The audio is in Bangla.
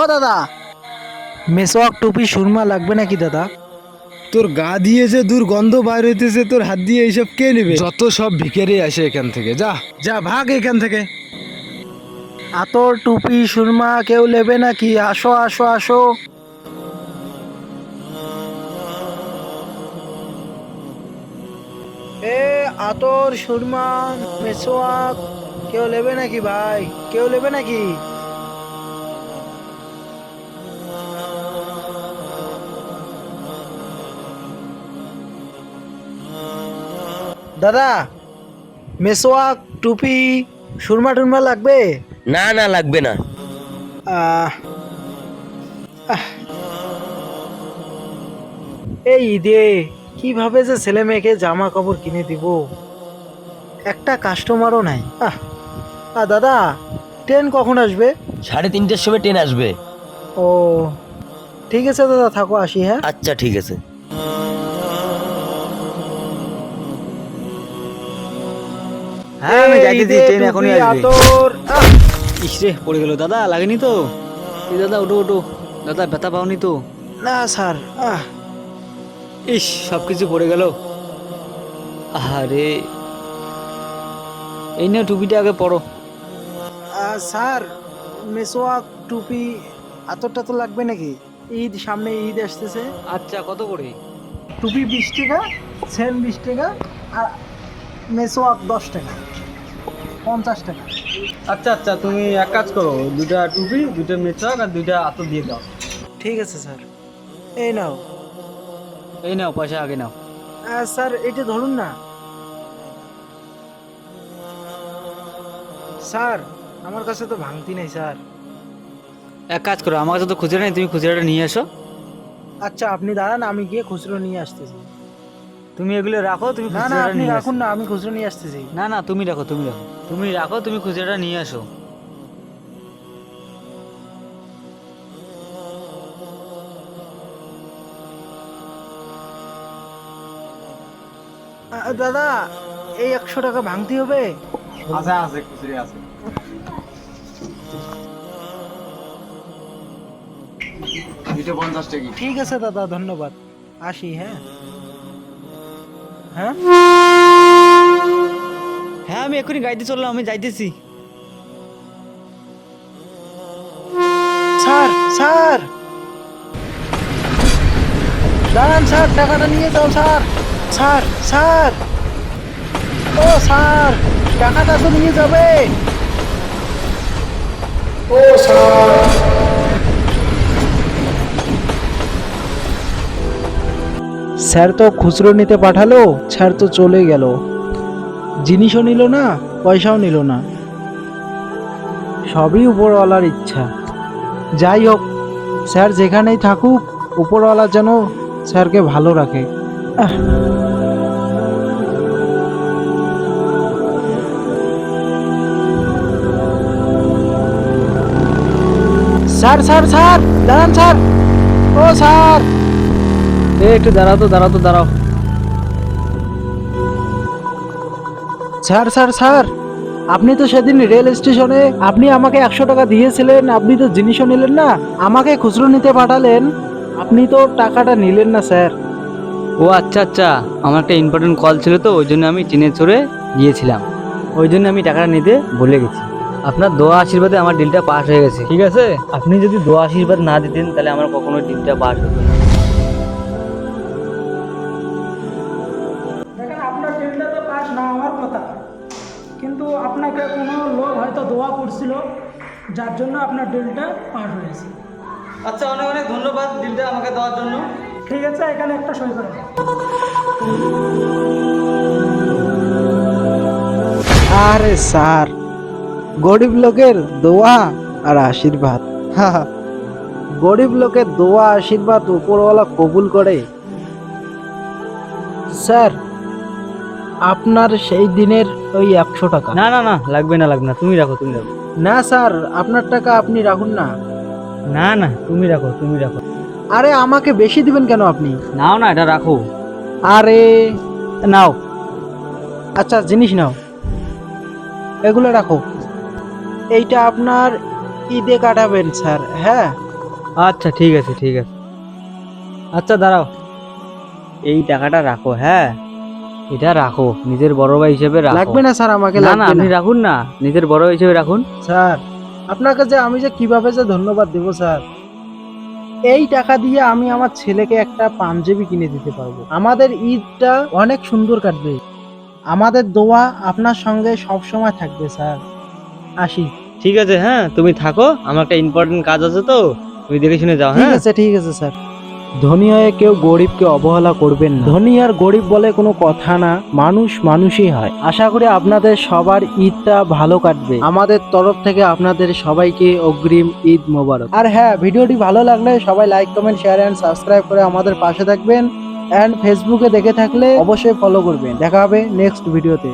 ও দাদা। মেসোয়াক টুপি সুরমা লাগবে নাকি দাদা? তোর গা দিয়ে যে দুর্গন্ধ বাইর হইতেছে তোর হাত দিয়ে এইসব কে নেবে? যত সব ভিখারি আসে এখান থেকে যা যা ভাগ এখান থেকে। আতর টুপি সুরমা কেউ নেবে নাকি? আসো আসো আসো। এ আতর সুরমা মেসোয়াক কেউ নেবে নাকি ভাই? কেউ নেবে নাকি? দাদা মেসোয়াক টুপি সুরমা টুরমা লাগবে? না না লাগবে না। আহ, আহ। এই ঈদে কীভাবে যে ছেলে মেয়েকে জামা কাপড় কিনে দিব? একটা কাস্টমারও নাই। আহ। আহ, দাদা ট্রেন কখন আসবে? সাড়ে তিনটের সময় ট্রেন আসবে। ও ঠিক আছে দাদা থাকো আসি হ্যাঁ? আচ্ছা ঠিক আছে। হ্যাঁ আমি এই যাইতেছি ট্রেন এখনই আসবে। ইসরে পড়ে গেল দাদা লাগেনি তো? এই দাদা ওটো ওটো দাদা ব্যথা পাওনি তো? না স্যার। আহ! ইস সব কিছু পড়ে গেল। আরে এই না টুপিটা আগে পড়ো। স্যার মেসোয়াক টুপি আতরটা তো লাগবে নাকি? ঈদ সামনে ঈদ আসতেছে। আচ্ছা কত করে? টুপি বিশ টাকা সেন বিশ টাকা আর মেসোয়াক দশ টাকা পঞ্চাশ টাকা। আচ্ছা আচ্ছা তুমি এক কাজ করো দুটা টুপি দুটা মেচাক আর দুইটা আতর দিয়ে দাও। ঠিক আছে স্যার। এই নাও। এই নাও পয়সা আগে নাও। আহ, স্যার এটা ধরুন না। স্যার আমার কাছে তো ভাঙতি নেই স্যার। এক কাজ করো আমার কাছে তো খুচরা নেই তুমি খুচরাটা নিয়ে এসো। আচ্ছা আপনি দাঁড়ান আমি গিয়ে খুচরো নিয়ে আসতেছি। তুমি এগুলো রাখো তুমি না না আপনি রাখুন না আমি খুচরো নিয়ে আসতেছি। না না তুমি রাখো তুমি রাখো। তুমি রাখো তুমি খুচরাটা নিয়ে আসো। দাদা এই একশো টাকা ভাঙতি হবে? আছে আছে খুচরি আছে। দুটো পঞ্চাশ টাকা। ঠিক আছে দাদা ধন্যবাদ। আসি হ্যাঁ? হ্যাঁ? হ্যাঁ আমি এখনই গাড়িতে চললাম আমি যাইতেছি। Sir sir! দাঁড়ান স্যার টাকাটা নিয়ে যাও স্যার! Sir sir! ও স্যার টাকাটা তো নিয়ে যাবে। ও স্যার! স্যার তো খুচরো নিতে পাঠালো, স্যার তো চলে গেল। জিনিসও নিল না, পয়সাও নিল না। সবই উপরওয়ালার ইচ্ছা। যাই হোক, স্যার যেখানেই থাকুক, উপরওয়ালা যেন স্যারকে ভালো রাখে। স্যার স্যার স্যার, দাঁড়ান, স্যার। ও, স্যার। এ একটু দাঁড়াও তো দাঁড়াও তো দাঁড়াও। স্যার স্যার স্যার আপনি তো সেদিন রেল স্টেশনে আপনি আমাকে একশো টাকা দিয়েছিলেন আপনি তো জিনিসও নিলেন না আমাকে খুচরো নিতে পাঠালেন আপনি তো টাকাটা নিলেন না স্যার। ও আচ্ছা আচ্ছা আমার একটা ইম্পর্টেন্ট কল ছিল তো ওই জন্য আমি ট্রেনে চড়ে গিয়েছিলাম। ওই জন্য আমি টাকাটা নিতে ভুলে গেছি। আপনার দোয়া আশীর্বাদে আমার ডিলটা পাস হয়ে গেছে। ঠিক আছে আপনি যদি দোয়া আশীর্বাদ না দিতেন তাহলে আমার কখনো ডিলটা পাস হতো না। আপনাকে কোনো লোক হয়তো দোয়া করছিল যার জন্য আপনার ডেলটা পাস হয়েছে। আচ্ছা অনেক অনেক ধন্যবাদ ডিলটা আমাকে দেওয়ার জন্য। ঠিক আছে এখানে একটা সই করেন। আরে স্যার গরিব লোকের দোয়া আর আশীর্বাদ। গরিব লোকের দোয়া আশীর্বাদ উপরওয়ালা কবুল করে। স্যার আপনার সেই দিনের ওই একশো টাকা। না না না লাগবে না লাগবে না তুমি রাখো তুমি রাখো। না স্যার আপনার টাকা আপনি রাখুন না। না না তুমি রাখো তুমি রাখো। আরে আমাকে বেশি দিবেন কেন আপনি? নাও না এটা রাখো। আরে। নাও। আচ্ছা জিনিস নাও। এগুলো রাখো। এইটা আপনার ঈদে কাটাবেন স্যার হ্যাঁ? আচ্ছা ঠিক আছে ঠিক আছে। আচ্ছা দাঁড়াও। এই টাকাটা রাখো হ্যাঁ? এটা রাখো নিজের বড় ভাই হিসেবে রাখো। লাগবে না স্যার আমাকে না না লাগবে আপনি না। রাখুন না নিজের বড় ভাই হিসেবে রাখুন। স্যার আপনাকে যে আমি যে কীভাবে যে ধন্যবাদ দেব স্যার? এই টাকা দিয়ে আমি আমার ছেলেকে একটা পাঞ্জাবি কিনে দিতে পারব। আমাদের ঈদটা অনেক সুন্দর কাটবে। আমাদের দোয়া আপনার সঙ্গে সব সময় থাকবে স্যার। আসি। ঠিক আছে হ্যাঁ তুমি থাকো আমার একটা ইম্পর্টেন্ট কাজ আছে তো। তুমি দেখে শুনে যাও ঠিক হ্যাঁ? আছে ঠিক আছে স্যার। ধনী হয়ে কেউ গরিবকে অবহেলা করবেন না। ধনী আর গরিব বলে কোনো কথা না, মানুষ মানুষই হয়। আশা করি আপনাদের সবার ঈদটা ভালো কাটবে। আমাদের তরফ থেকে আপনাদের সবাইকে অগ্রিম ঈদ মোবারক। আর হ্যাঁ ভিডিওটি ভালো লাগলে সবাই like comment share and subscribe করে আমাদের পাশে থাকবেন। এন্ড ফেসবুকে দেখে থাকলে অবশ্যই ফলো করবেন। দেখা হবে নেক্সট ভিডিওতে